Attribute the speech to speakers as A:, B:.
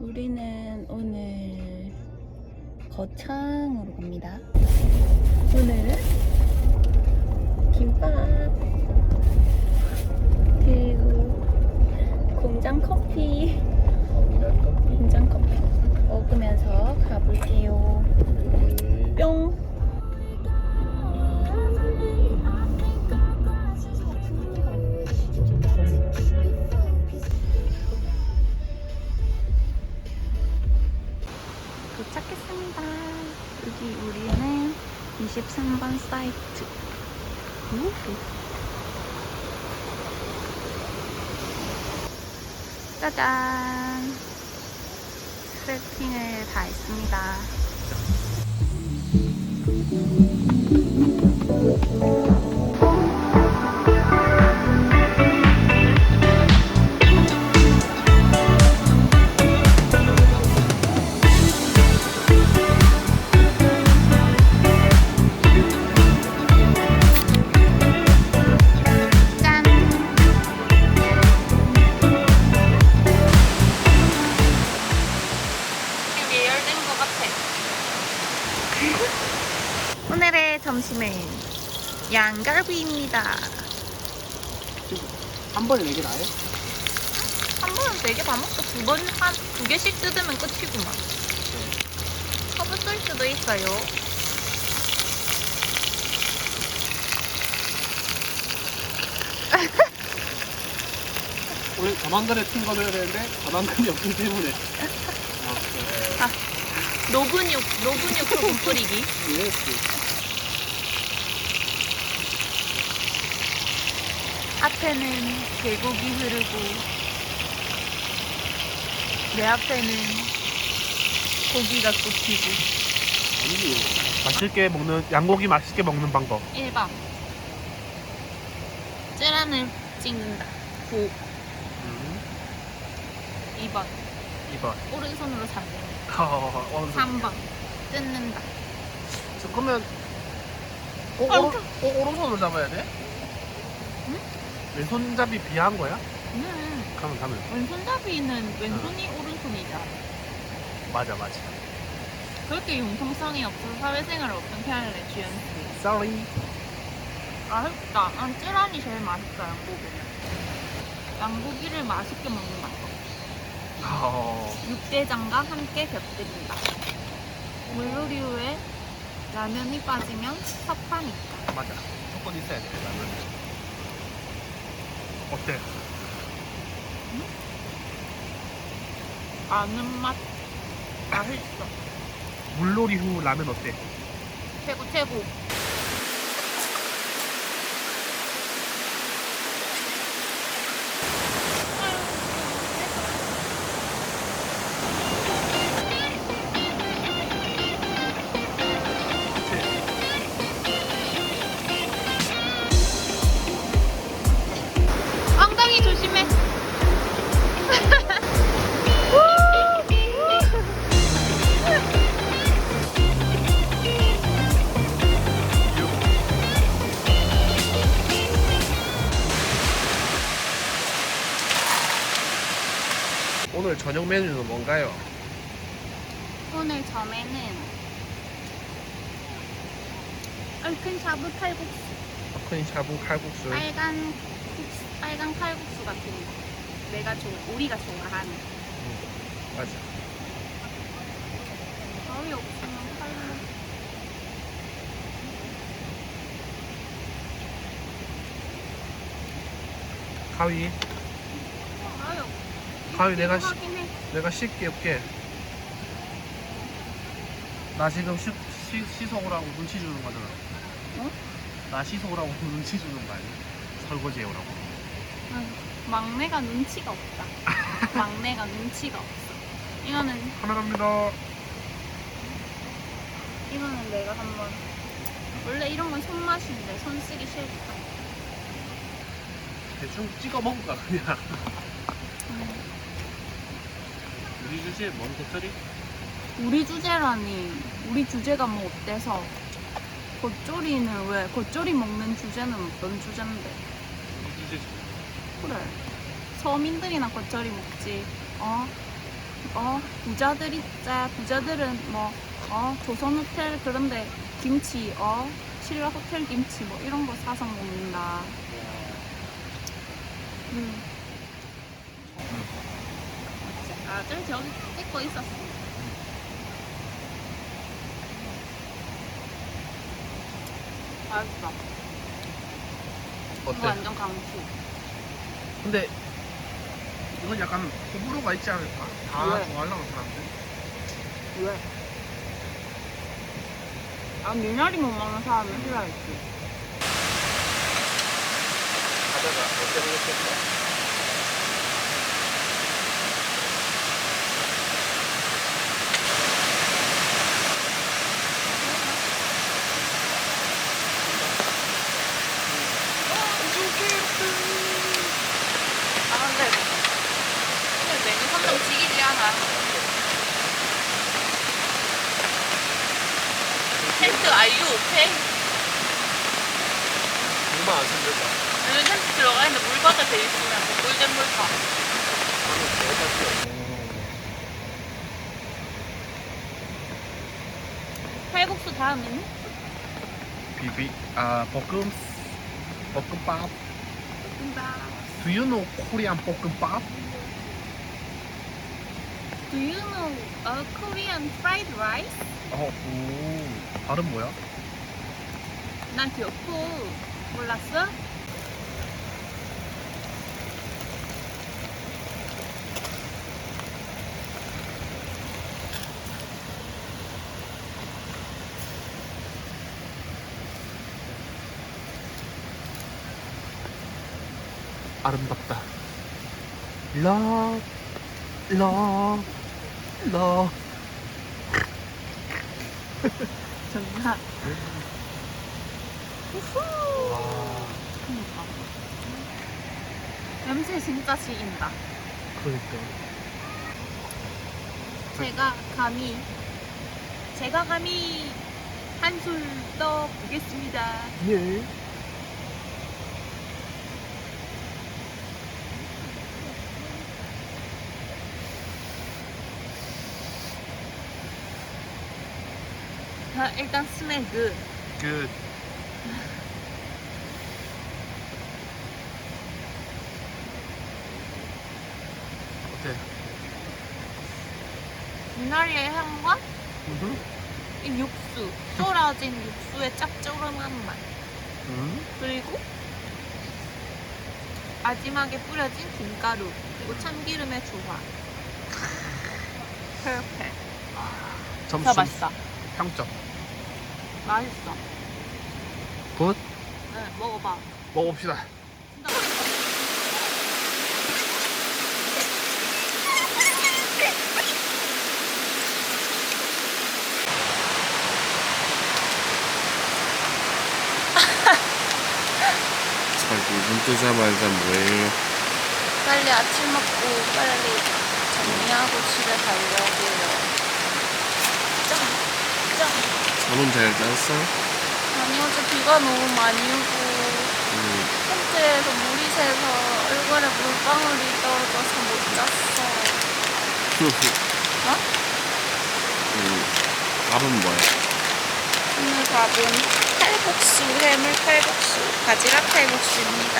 A: 우리는 오늘 거창으로 갑니다. 오늘은 김밥 그리고 공장 커피, 도착했습니다. 여기 우리는 23번 사이트. 우후. 짜잔. 세팅을 다 했습니다. 양갈비입니다.
B: 한 번에 네개 나요?
A: 한 번은 네 개 다 먹고 두 번 한 두 개씩 뜯으면 끝이구만. 허브 쏠 수도 있어요.
B: 원래 전환근에 튼 거는 해야 되는데 전환근이 없기 때문에 아,
A: 노근육 노근육 소금 뿌리기.
B: 네. 예,
A: 앞에는 계곡이 흐르고 내 앞에는 고기가 굽히고.
B: 맛있게 먹는 양고기 맛있게 먹는 방법.
A: 1번 쯔란을 찍는다 고
B: 음,
A: 2번
B: 2번.
A: 오른손으로 잡는다
B: 어, 어느 정도.
A: 3번 뜯는다
B: 저 그러면 꼭,
A: 아,
B: 오른, 꼭 오른손으로 잡아야 돼?
A: 응?
B: 왼손잡이 비한 거야?
A: 음,
B: 가면 가면.
A: 왼손잡이는 왼손이 오른손이잖아
B: 맞아 맞아.
A: 그렇게 융통성이 없어서 사회생활을 어떻게 할래 주연씨
B: Sorry.
A: 맛있다 난 쯔란이 제일 맛있다 양고기는 양고기를 맛있게 먹는 방법
B: 어,
A: 육개장과 함께 곁들인다. 물놀이후에 라면이 빠지면 섭하니까.
B: 맞아. 무조건 있어야 돼 라면. 어때?
A: 아는 맛 맛있어.
B: 물놀이 후 라면 어때?
A: 최고 최고.
B: 뭔가요?
A: 오늘 점에는 얼큰 샤브 칼국수,
B: 큰 샤브 칼국수.
A: 빨간 국수, 빨간 칼국수 같은 거. 내가 좋아, 우리가 좋아하는.
B: 맞아.
A: 거의 없으면.
B: 가위. 가위 내가 시. 내가 씻게 없게. 나 지금 시, 시, 시속오라고 눈치 주는 거잖아.
A: 어?
B: 나 시속오라고 눈치 주는 거 아니야? 설거지 해오라고.
A: 아유, 막내가 눈치가 없다. 막내가 눈치가 없어. 이거는
B: 카메라입니다.
A: 이거는 내가 한번 원래 이런 건 손맛인데 손 쓰기 싫다.
B: 대충 찍어 먹을까 그냥. 우리 주제 뭔 겉절이?
A: 우리 주제라니. 우리 주제가 뭐 어때서? 겉절이는 왜 겉절이 먹는 주제는 어떤 주제인데?
B: 우리 주제
A: 그래. 서민들이나 겉절이 먹지. 어? 어? 부자들 있자 부자들은 뭐 어? 조선 호텔 그런데 김치 어? 신라 호텔 김치 뭐 이런 거 사서 먹는다. 음. 아들 저기 찍고 있었어. 맛있어. 이거
B: 어때?
A: 완전 강추.
B: 근데 이건 약간 호불호가 있지 않을까? 다
A: 왜?
B: 좋아하려고 사람들.
A: 왜? 아 미나리 못 먹는 사람은 싫어했지.
B: 가다가 어때 보겠겠어?
A: 아 근데 근데 메뉴 선정 지기지 않아. You okay?
B: 정말 안 힘들다.
A: 요즘 텐트 들어가 있는데 물바다 돼 있으면 물된 물파. 칼국수 다음에는?
B: 비비 아 볶음 볶음밥. Do you know Korean 볶음밥?
A: Do you know a Korean fried rice?
B: 어, 오. 발음 뭐야?
A: 난 기억고 몰랐어?
B: 아름답다. 러, 러, 러.
A: 정말. 우후.
B: 와,
A: 그니까. 냄새 진짜 시인다.
B: 그러니까.
A: 제가 감히 제가 감히 한술 떠 보겠습니다.
B: 예.
A: 자, 일단 스멜 굿.
B: 그 어때?
A: 미나리의 향과
B: 음.
A: 이 육수, 쫄아진 육수의 짭조름한 맛.
B: 음.
A: 그리고 마지막에 뿌려진 김가루 그리고 참기름의 조화. perfect.
B: 점수
A: 진짜 맛있다.
B: 평점.
A: 맛있어.
B: 굿.
A: 네, 먹어봐.
B: 먹어봅시다.
A: 진짜
C: 자기 눈 뜨자마자 뭐해요?
A: 빨리 아침 먹고 빨리 정리하고 집에 가려고요.
C: 잠은 잘 잤어?
A: 아니 어제 비가 너무 많이 오고
C: 응.
A: 텐트에서 물이 새서 얼굴에 물방울이 떨어져서 못 잤어. 어?
C: 응. 밥은 뭐야?
A: 오늘 밥은 칼국수, 해물 칼국수, 바지락 칼국수입니다.